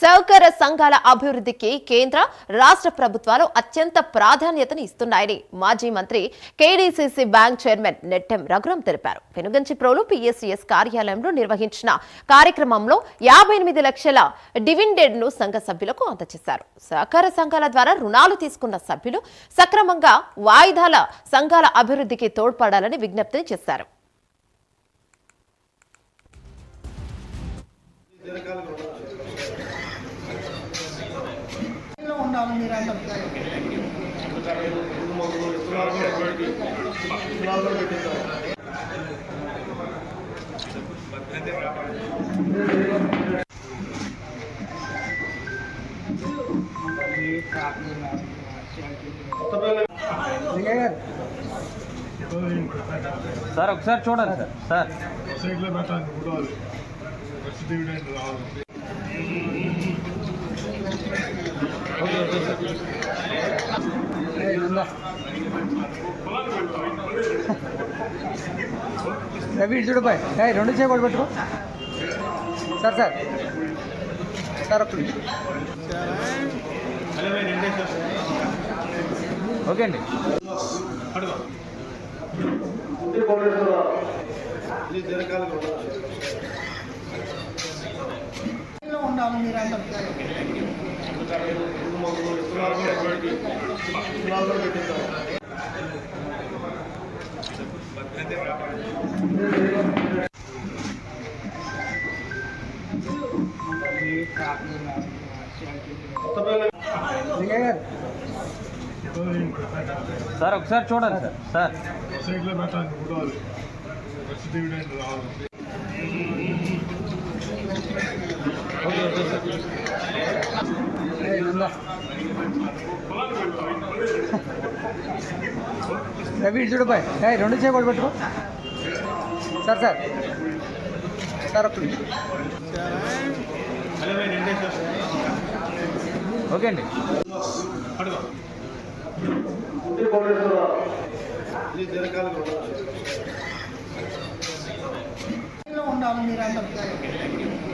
సహకార సంఘాల అభివృద్ధికి కేంద్ర రాష్ట్ర ప్రభుత్వాలు అత్యంత ప్రాధాన్యతను ఇస్తున్నాయని మాజీ మంత్రి KDCC bank chairman Nettem Raghuram తెలిపారు. పెనుగంచిప్రోలు పిఎస్సిఎస్ కార్యాలయంలో నిర్వహించిన కార్యక్రమంలో యాభై ఎనిమిది లక్షల డివిడెండ్ను సంఘ సభ్యులకు అందజేశారు. సహకార సంఘాల ద్వారా రుణాలు తీసుకున్న సభ్యులు సక్రమంగా వాయిదాల సంఘాల అభివృద్ధికి తోడ్పడాలని విజ్ఞప్తి చేశారు. లో ఉండాలి మీరు అంటారు సార్ ఒకసారి చూడండి సార్ సార్ సైడ్లో పెట్టాలి కూడా ఫస్ట్ డివిడెండ్ రావాలి రవి ఇటు చూడబాయ్ ఏయ్, రెండు చేయబడి పెట్టుకో. Sir sir. సార్ ఒక్క ఓకే అండి. ఉండాలి మీరు అందరూ సార్ ఒకసారి చూడండి సార్. సార్. రవి చూడు బాయ్. ఏయ్, రెండు చేయబడి పెట్టుకో. Sir sir. సార్ ఒక్క ఓకే అండి. ఉండాలి మీరు అంటారు.